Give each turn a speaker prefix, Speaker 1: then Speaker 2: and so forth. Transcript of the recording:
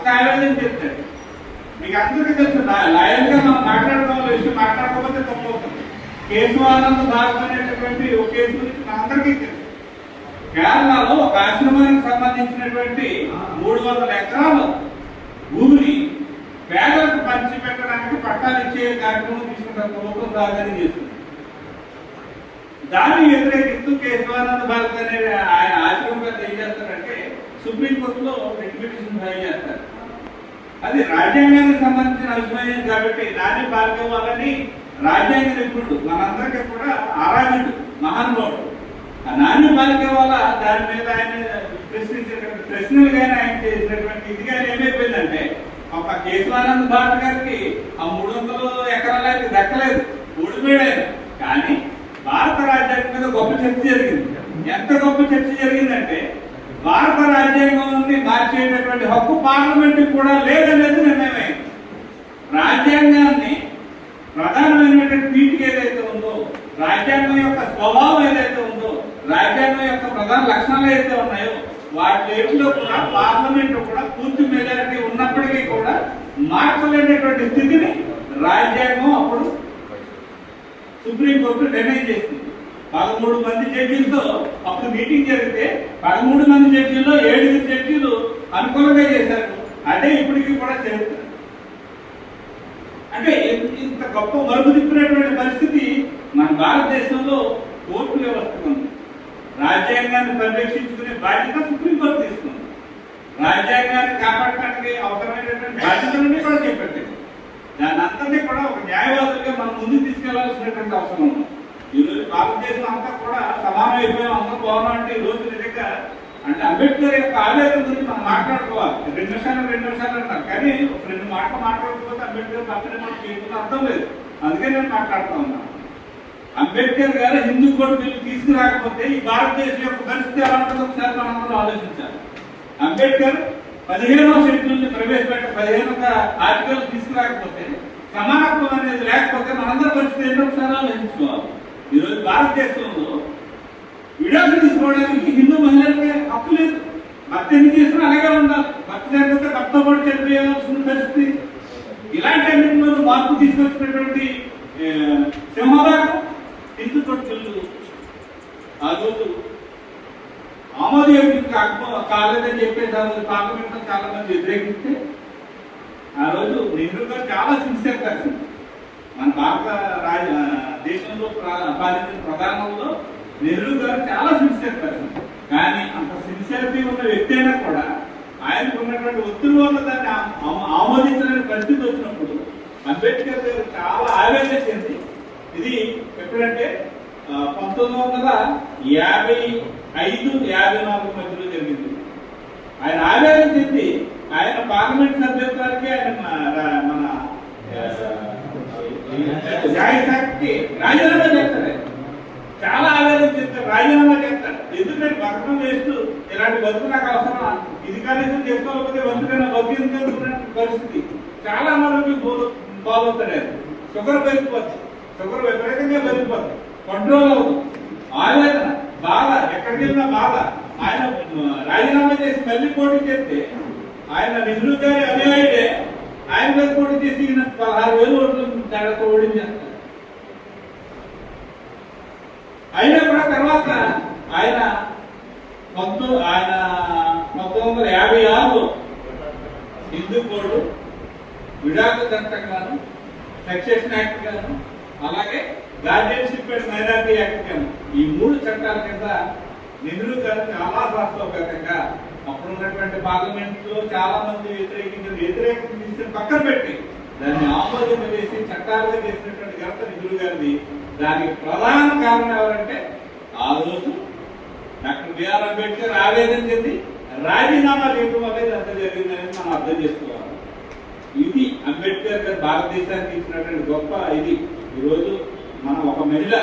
Speaker 1: ఒక ఆవేదన చెప్తాడు మీకు అందరికీ తెలుసు లాయర్గా మనం మాట్లాడుకోవాలి విషయం మాట్లాడకపోతే తప్పు అవుతుంది కేసు ఆనంద్ భాగం అనేటటువంటి ఒక కేసు గురించి మనందరికీ తెలుసు. కేరళలో ఒక ఆశ్రమానికి సంబంధించినటువంటి మూడు వందల ఎకరాలు భూమిని పేదలకు పంచిపెట్టడానికి పట్టాలు ఇచ్చే కార్యక్రమం తీసుకున్న ప్రభుత్వం సాధన చేస్తుంది. దాన్ని వ్యతిరేకిస్తూ కేశవానంద భారత్ అనే సుప్రీంకోర్టులో పిటిషన్ ఫైల్ చేస్తారు. అది రాజ్యాంగానికి సంబంధించిన అంశమైనది కాబట్టి నాని భార్గవ్ వాళ్ళని రాజ్యాంగ నిపుణుడు మనందరికీ కూడా ఆరాధ్యుడు మహానుభావుడు. ఆ నాని భార్గవ్ వల్ల దాని మీద ఆయన ప్రశ్నించినటువంటి ప్రశ్నలు కానీ ఆయన చేసినటువంటి ఇది కానీ ఏమైపోయిందంటే ఒక కేశవానంద్ భారత్ గారికి ఆ మూడు వందల ఎకరాలకి దక్కలేదు ఓడిపోయాడు కానీ భారత రాజ్యాంగం మీద గొప్ప చర్చ జరిగింది. ఎంత గొప్ప చర్చ జరిగిందంటే భారత రాజ్యాంగాన్ని మార్చేటటువంటి హక్కు పార్లమెంట్ కూడా లేదనేది నిర్ణయమైంది రాజ్యాంగాన్ని ప్రధానమైనటువంటి పీఠిక ఏదైతే ఉందో రాజ్యాంగం యొక్క స్వభావం ఏదైతే ఉందో రాజ్యాంగం యొక్క ప్రధాన లక్షణాలు ఏదైతే ఉన్నాయో వాటిలో కూడా పార్లమెంట్ కూడా పూర్తి మెజారిటీ ఉన్నప్పటికీ కూడా మార్చలేనటువంటి స్థితిని రాజ్యాంగం అప్పుడు సుప్రీంకోర్టు నిర్ణయం చేసింది. పదమూడు మంది జడ్జీలతో అప్పుడు మీటింగ్ జరిగితే పదమూడు మంది జడ్జీల్లో ఏడుగురు జడ్జీలు అనుకూలంగా చేశారు. అదే ఇప్పటికీ కూడా జరుగుతుంది అంటే ఇంత- గొప్ప మరుగు తిప్పినటువంటి పరిస్థితి మన భారతదేశంలో కోర్టు వ్యవస్థ ఉంది. రాజ్యాంగాన్ని పరిరక్షించుకునే బాధ్యత సుప్రీంకోర్టు తీసుకుంది. రాజ్యాంగాన్ని కాపాడటానికి అవసరమైనటువంటి బాధ్యతలన్నీ కూడా చేపట్టింది దాని అంతటినీ కూడా ఒక న్యాయవాదులుగా మనం ముందుకు తీసుకెళ్ళాల్సినటువంటి అవసరం ఉంది. ఈరోజు భారతదేశం అంతా కూడా సమానం అయిపోయాం అందరూ బాగున్నాం అంటే ఈ రోజు నిజంగా అంటే అంబేద్కర్ యొక్క ఆవేదన గురించి మనం మాట్లాడుకోవాలి. రెండు నిమిషాలు రెండు నిమిషాలు అంటారు. కానీ ఒక రెండు మాటలు మాట్లాడకపోతే అంబేద్కర్ పక్కనే మనం చేయకుండా అర్థం లేదు. అందుకే నేను మాట్లాడుతూ ఉన్నాను అంబేద్కర్ గారు హిందూ కోడ్ బిల్లు తీసుకురాకపోతే ఈ భారతదేశం యొక్క పరిస్థితి ఎలా ఉంటుందో ఒకసారి మనం అందరూ ఆలోచించాలి. అంబేద్కర్ పదిహేనవ షెడ్యూల్ని ప్రవేశపెట్ట పదిహేనవ ఆర్టికల్ తీసుకురాకపోతే సమానత్వం అనేది లేకపోతే మనందరి పరిస్థితి ఏంటో ఒకసారి ఆలోచించుకోవాలి. ఈరోజు భారతదేశంలో విడాకులు తీసుకోవడానికి హిందూ మహిళలకి హక్కు లేదు. భర్త ఎన్ని చేసినా అలాగే ఉండాలి. భర్త లేకపోతే భర్త కూడా చనిపోయాల్సిన పరిస్థితి. ఇలాంటి అన్నింటిలో మార్పు తీసుకొచ్చినటువంటి సింహభాగం హిందూ కొట్టులు ఆ రోజు ఆమోదయోగ్యం కాకపో కాలేదని చెప్పేసి ఆ రోజు పార్లమెంట్ చాలా మంది వ్యతిరేకిస్తే ఆ రోజు నెహ్రూ గారు చాలా సిన్సియర్ పర్సన్ మన భారత రాజ దేశంలో పాలించిన ప్రధానంలో నెహ్రూ గారు చాలా సిన్సియర్ పర్సన్ కానీ అంత సిన్సియరిటీ ఉన్న వ్యక్తి అయినా కూడా ఆయనకు ఉన్నటువంటి ఒత్తిడి వల్ల దాన్ని ఆమోదించలేని పరిస్థితి వచ్చినప్పుడు అంబేద్కర్ గారు చాలా ఆవేదన చెంది. ఇది ఎప్పుడంటే పంతొమ్మిది వందల యాభై ఐదు యాభై నాలుగు మధ్యలో జరిగింది. ఆయన ఆవేదన చెంది ఆయన పార్లమెంట్ సభ్యత్వానికి ఆయన మన- రాజీనామా చేస్తాడు ఆయన. చాలా ఆవేదన చెప్తారు రాజీనామా చేస్తాడు ఎందుకంటే బతకం చేస్తూ? ఇలాంటి బతుకు నాకు అవసరమా? ఇది కనీసం చేసుకోకపోతే బతుకైనా బతికించుకునే పరిస్థితి? చాలా మంది ఫాలో షుగర్ పెరిగిపోతుంది షుగర్ విపరీతంగా పెరిగిపోతుంది కంట్రోల్ అవుతుంది ఆవేదన బాధ ఎక్కడికి వెళ్ళినా బాధ. ఆయన రాజీనామా చేసి మళ్ళీ పోటీ చేస్తే ఆయన నెహ్రూ గారి అనుయాయుడే ఆయన మీద పోటీ చేసి పదహారు వేలు ఓట్లు తేడాతో ఓడించేస్తారు అయినా కూడా తర్వాత ఆయన పంతొమ్మిది ఆయన పంతొమ్మిది వందల యాభై ఆరులో హిందూ కోడ్ విడాకు చట్టం గాను సక్సెషన్ యాక్ట్ గాను అలాగే గార్డియన్షిప్ అండ్ మైనారిటీ యాక్ట్ గాను ఈ మూడు చట్టాల కింద నిధులు గారు చాలా వాస్తవగతంగా అప్పుడు ఉన్నటువంటి పార్లమెంట్లో చాలా మంది వ్యతిరేకించిన వ్యతిరేకత పక్కన పెట్టి దాన్ని ఆమోదింపజేసి చట్టాలుగా చేసినటువంటి ఘనత నిధులు గారిది. దానికి ప్రధాన కారణం ఎవరంటే ఆ రోజు డాక్టర్ బిఆర్ అంబేద్కర్ ఆవేదన చెంది రాజీనామా చేయడం అనేది అంత జరిగిందని మనం అర్థం చేసుకోవాలి. ఇది అంబేద్కర్ గారు భారతదేశానికి ఇచ్చినటువంటి గొప్ప ఇది. ఈరోజు మనం ఒక మహిళ